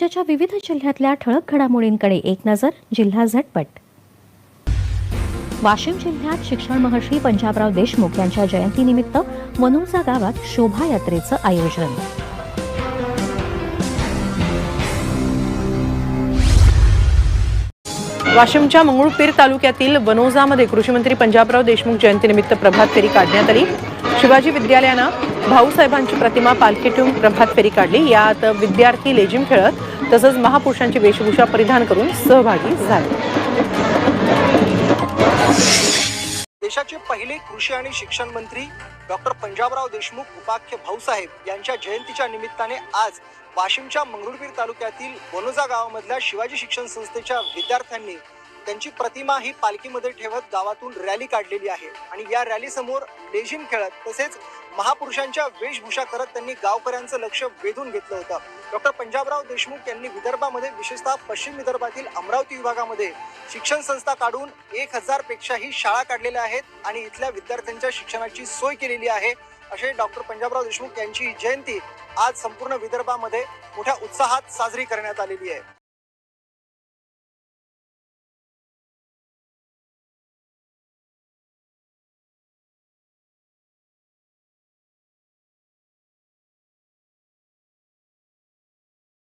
राज्याच्या विविध जिल्ह्यातल्या ठळक घडामोडींकडे एक नजर जिल्हा झटपट. वाशिम जिल्ह्यात शिक्षण महर्षी पंजाबराव देशमुख यांच्या जयंतीनिमित्त मनोजा गावात शोभायात्रेचं आयोजन. वाशिमच्या मंगळूरपीर तालुक्यातील वनोजामध्ये कृषीमंत्री पंजाबराव देशमुख जयंतीनिमित्त प्रभात फेरी काढण्यात आली. शिवाजी विद्यालयानं भाऊसाहेबांची प्रतिमा पालखी ठेवून प्रभात फेरी काढली. यात विद्यार्थी लेझिम खेळत तसंच महापुरुषांची वेशभूषा परिधान करून सहभागी झाले. देशाचे पहिले कृषी आणि शिक्षण मंत्री डॉक्टर पंजाबराव देशमुख उपाख्य भाऊसाहेब यांच्या जयंतीच्या निमित्ताने आज वाशिमच्या मंगरुळपीर तालुक्यातील वनोजा गावामधल्या शिवाजी शिक्षण संस्थेच्या विद्यार्थ्यांनी त्यांची प्रतिमा ही पालखीमध्ये ठेवत गावातून रॅली काढलेली आहे. आणि या रॅली समोर लेझिम खेळत तसेच महापुरुषांच्या वेशभूषा करत त्यांनी गावकऱ्यांचं लक्ष वेधून घेतलं होतं. डॉक्टर पंजाबराव देशमुख यांनी विदर्भामध्ये विशेषतः पश्चिम विदर्भातील अमरावती विभागामध्ये शिक्षण संस्था काढून एक हजार पेक्षाही शाळा काढलेल्या आहेत आणि इथल्या विद्यार्थ्यांच्या शिक्षणाची सोय केलेली आहे असे डॉक्टर पंजाबराव देशमुख यांची जयंती आज संपूर्ण विदर्भामध्ये मोठ्या उत्साहात साजरी करण्यात आलेली आहे.